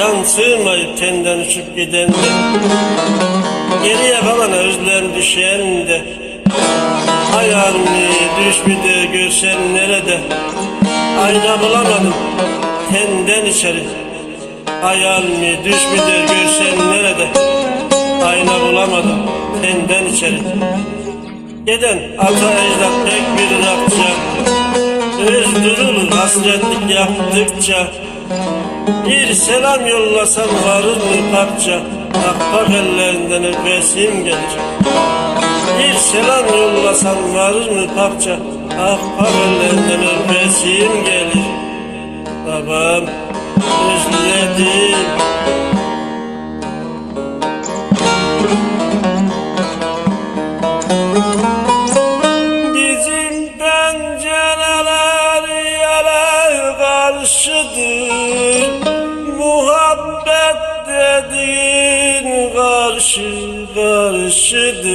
Can sığmayıp tenden uçup giden de Geriye kalan özlem düşen de. Hayal mi düş mü de görsen nerede? Ayna bulamadım tenden içeri. Hayal mi düş mü de görsen nerede? Ayna bulamadım tenden içeri. Geden ata ecdat pek bir rakça Öz durulur hasretlik yaptıkça Bir selam yollasam varır mı parça? Akbak ellerinden öpesim gelir. Bir selam yollasam varır mı parça? Akbak ellerinden öpesim gelir. Babam özledim. Bizim pencereler yere karşıdır karşı karşıdır.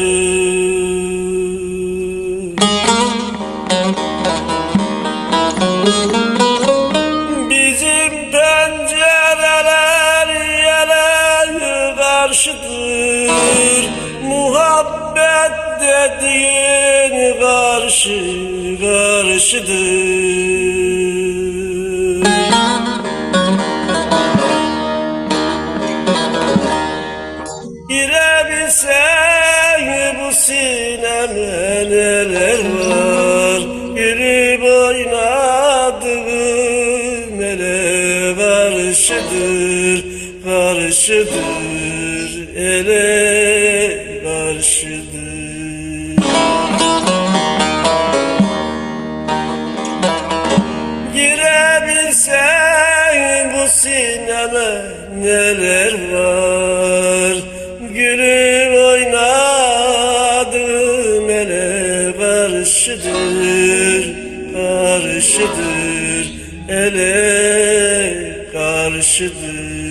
Bizim pencereler yere karşıdır. Muhabbet dediğin karşı karşıdır sineme neler var Gülüp oynadığım ele karşıdır Karşıdır ele karşıdır. Girebilsen bu sineme neler var karşıdır Karşıdır ele karşıdır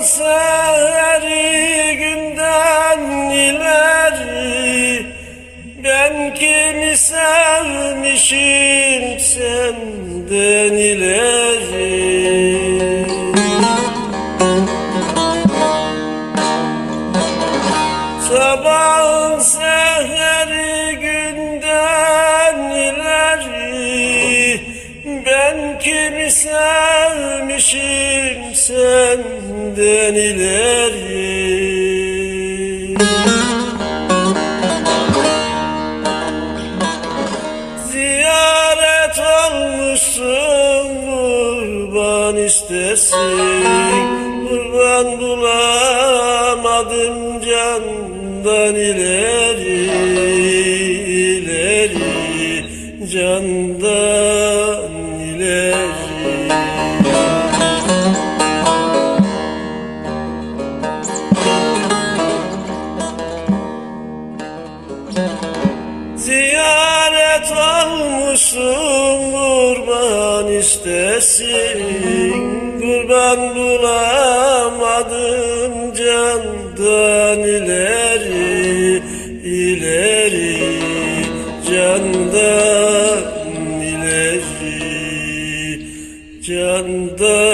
seheri günden ileri Ben kimi sevmişim senden ileri. Sabahın seheri günden ileri Ben kimi sevmişim senden ileri. Ziyaret olmuşsun kurban istesin. Kurban bulamadım candan ileri ileri. Candan ileri Ziyaret olmuşsun kurban istesin. Kurban bulamadım candan ileri ileri. Candan ileri Candan